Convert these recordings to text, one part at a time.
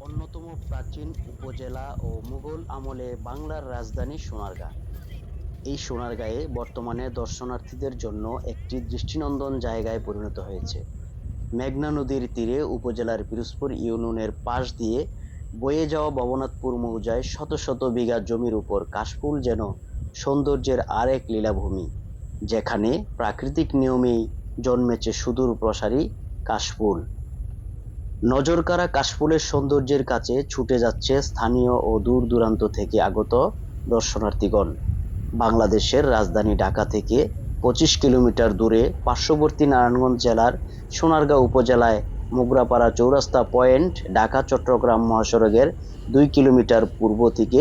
অন্যতম প্রাচীন উপজেলা ও মুঘল আমলে বাংলার রাজধানী সোনারগাঁ। এই সোনারগাঁয়ে বর্তমানে দর্শনার্থীদের জন্য একটি দৃষ্টিনন্দন জায়গায় পরিণত হয়েছে। মেঘনা নদীর তীরে উপজেলার পিরোজপুর ইউনিয়নের পাশ দিয়ে বয়ে যাওয়া ভবনাথপুর মৌজায় শত শত বিঘা জমির উপর কাশফুল যেন সৌন্দর্যের আরেক লীলাভূমি, যেখানে প্রাকৃতিক নিয়মেই জন্মেছে সুদূর প্রসারী কাশফুল। নজরকাড়া কাশফুলের সৌন্দর্যের কাছে ছুটে যাচ্ছে স্থানীয় ও দূর দূরান্ত থেকে আগত দর্শনার্থীগণ। বাংলাদেশের রাজধানী ঢাকা থেকে পঁচিশ কিলোমিটার দূরে পার্শ্ববর্তী নারায়ণগঞ্জ জেলার সোনারগাঁও উপজেলায় মোগরাপাড়া চৌরাস্তা পয়েন্ট ঢাকা চট্টগ্রাম মহাসড়কের দুই কিলোমিটার পূর্ব থেকে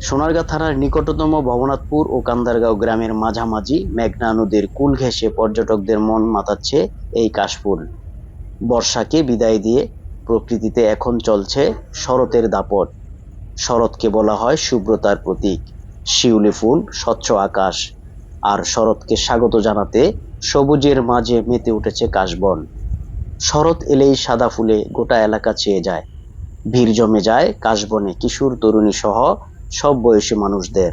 সোনারগাঁ থানার নিকটতম ভবনাথপুর ও কান্দারগাঁও গ্রামের মাঝামাঝি মেঘনা নদীর কুল ঘেঁষে পর্যটকদের মন মাতাচ্ছে এই কাশফুল। বর্ষাকে বিদায় দিয়ে প্রকৃতিতে এখন চলছে শরতের দাপট। শরৎকে বলা হয় শুভ্রতার প্রতীক। শিউলি ফুল, স্বচ্ছ আকাশ। আর শরৎকে স্বাগত জানাতে সবুজের মাঝে মেতে উঠেছে কাশবন। শরৎ এলেই সাদা ফুলে গোটা এলাকা ছেয়ে যায়। ভিড় জমে যায় কাশবনে কিশোর তরুণী সহ সব বয়সী মানুষদের।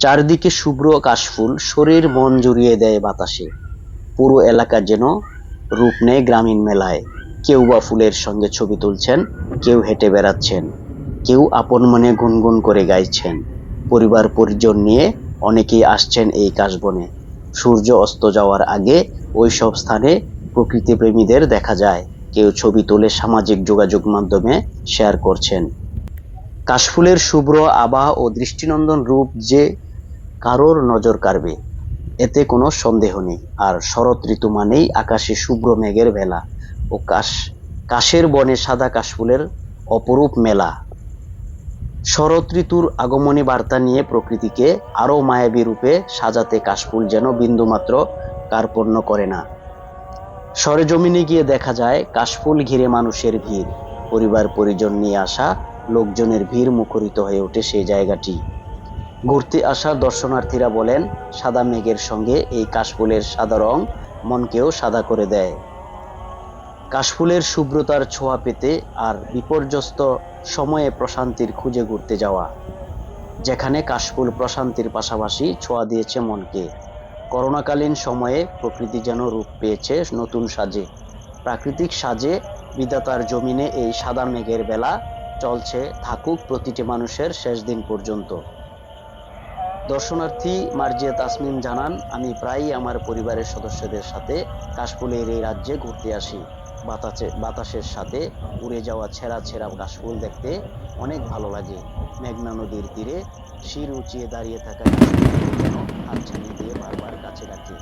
চারদিকে শুভ্র কাশফুল, শরীর মন জুড়িয়ে দেয় বাতাসে। পুরো এলাকা যেন রূপ নেয় গ্রামীণ মেলায়। কেউ বা ফুলের সঙ্গে ছবি তুলছেন, কেউ হেঁটে বেড়াচ্ছেন, কেউ আপন মনে গুনগুন করে গাইছেন। পরিবার পরিজন নিয়ে অনেকেই আসছেন এই কাশবনে। সূর্য অস্ত যাওয়ার আগে ওই সব স্থানে প্রকৃতি প্রেমীদের দেখা যায়। কেউ ছবি তুলে সামাজিক যোগাযোগ মাধ্যমে শেয়ার করছেন। কাশফুলের শুভ্র আভা ও দৃষ্টিনন্দন রূপ যে কারোর নজর কাড়বে। এতে কোনো সন্দেহ নেই। আর শরৎ ঋতু মানেই আকাশে শুভ্র মেঘের ভেলা ও কাশ, কাশের বনে সাদা কাশফুলের অপরূপ মেলা। শরৎ ঋতুর আগমনী বার্তা নিয়ে প্রকৃতিকে আরও মায়াবী রূপে সাজাতে কাশফুল যেন বিন্দুমাত্র কার্পণ্য করে না। সরেজমিনে গিয়ে দেখা যায়, কাশফুল ঘিরে মানুষের ভিড়। পরিবার পরিজন নিয়ে আসা, লোকজনের ভিড় মুখরিত হয়ে ওঠে সেই জায়গাটি। ঘুরতে আসা দর্শনার্থীরা বলেন, সাদা মেঘের সঙ্গে এই কাশফুলের সাদা রং মনকেও সাদা করে দেয়। কাশফুলের শুভ্রতার ছোঁয়া পেতে আর বিপর্যস্ত সময়ে প্রশান্তির খুঁজে ঘুরতে যাওয়া, যেখানে কাশফুল প্রশান্তির পাশাপাশি ছোঁয়া দিয়েছে মনকে। করোনাকালীন সময়ে প্রকৃতি যেন রূপ পেয়েছে নতুন সাজে। প্রাকৃতিক সাজে বিধাতার জমিনে এই সাদা মেঘের বেলা চলছে, থাকুক প্রতিটি মানুষের শেষ দিন পর্যন্ত। দর্শনার্থী মার্জিয়া তাসমিন জানান, আমি প্রায়ই আমার পরিবারের সদস্যদের সাথে কাশফুলের এই রাজ্যে ঘুরতে আসি। বাতাসে, বাতাসের সাথে উড়ে যাওয়া ছেঁড়া ছেঁড়া কাশফুল দেখতে অনেক ভালো লাগে। মেঘনা নদীর তীরে শির উঁচিয়ে দাঁড়িয়ে থাকা কাশফুলগুলো যেন হাতছানি দিয়ে বারবার কাছে রাখে।